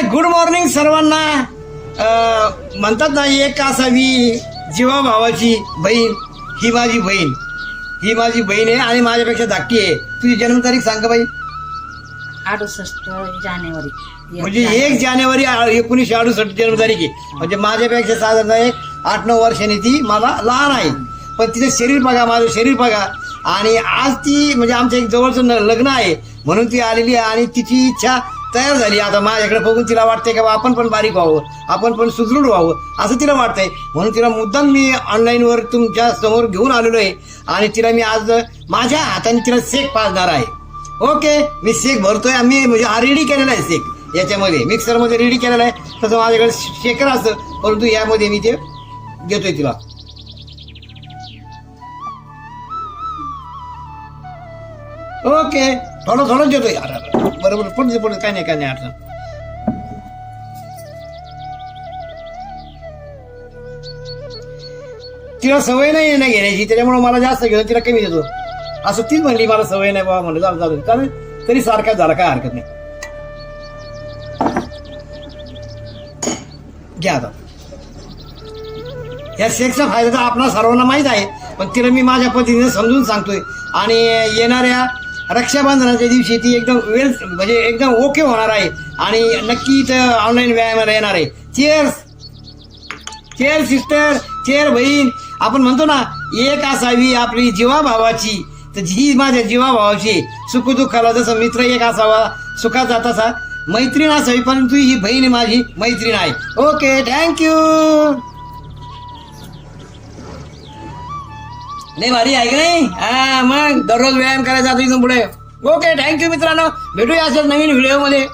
Good morning सर्वांना. अं, म्हणतात ना एक असावी जीवा भावाची बहीण ही माझी बहीण. ही माझी बहीण आहे आणि माझ्यापेक्षा धाकटी आहे. तुझी जन्मतारीख सांग बाई. अडुसष्ट जानेवारी. म्हणजे एक जानेवारी. एकोणीसशे अडुसष्ट जन्मतारीख आहे. म्हणजे माझ्यापेक्षा साधारण एक आठ नऊ वर्षांनी ती मला लहान आहे. पण तिचं शरीर बघा माझं शरीर बघा. आणि आज ती म्हणजे आमच्या एक जवळचं लग्न आहे. म्हणून ती आलेली आहे आणि तिची इच्छा तयार झाली. आता माझ्याकडे बघून तिला वाटते का बा आपण पण बारीक व्हावं आपण पण सुदृढ व्हावं असं तिला वाटतंय. म्हणून तिला मुद्दाम मी ऑनलाईनवर तुमच्यासमोर घेऊन आलेलो आहे. आणि तिला मी आज माझ्या हाताने तिला सेक पाजणार आहे. ओके मी शेक भरतोय. मी म्हणजे हा रेडी केलेला आहे सेक याच्यामध्ये मिक्सरमध्ये रेडी केलेला आहे. तसं माझ्याकडे शेकर असतं परंतु यामध्ये मी ते देतोय तिला. ओके. थोडं थोडं देतोय यार बरोबर पडते पडते काय नाही काय नाही अडचण. तिला सवय नाही ना घेण्याची. त्याच्यामुळे मला जास्त घेऊन तिला कमी देतो. असं तीच म्हणली मला सवय नाही बाबा म्हणलं. जाऊ जाऊ. कारण तरी सारखा झाला काय हरकत नाही. घ्या आता. या सेक्सचा फायदा तर आपला सर्वांना माहीत आहे. पण तिला मी माझ्या पद्धतीने समजून सांगतोय. आणि येणाऱ्या रक्षाबंधनाच्या दिवशी ती एकदम वेल म्हणजे एकदम ओके होणार आहे. आणि नक्की इथं ऑनलाईन व्यायामाला येणार आहे. चेअर्स चेअर सिस्टर चेअर बहीण! आपण म्हणतो ना एक असावी आपली जीवा भावाची तर ही माझ्या जीवा भावाची सुखदुःखाला जसं मित्र एक असावा सुखात जात असा. मैत्रीण असावी परंतु ही बहीण माझी मैत्रीण आहे. ओके थँक्यू नाही भारी आहे का नाही? हा मग दररोज व्यायाम करायचा आता इथून पुढे. ओके थँक्यू मित्रांनो. भेटूया असेल नवीन व्हिडिओमध्ये.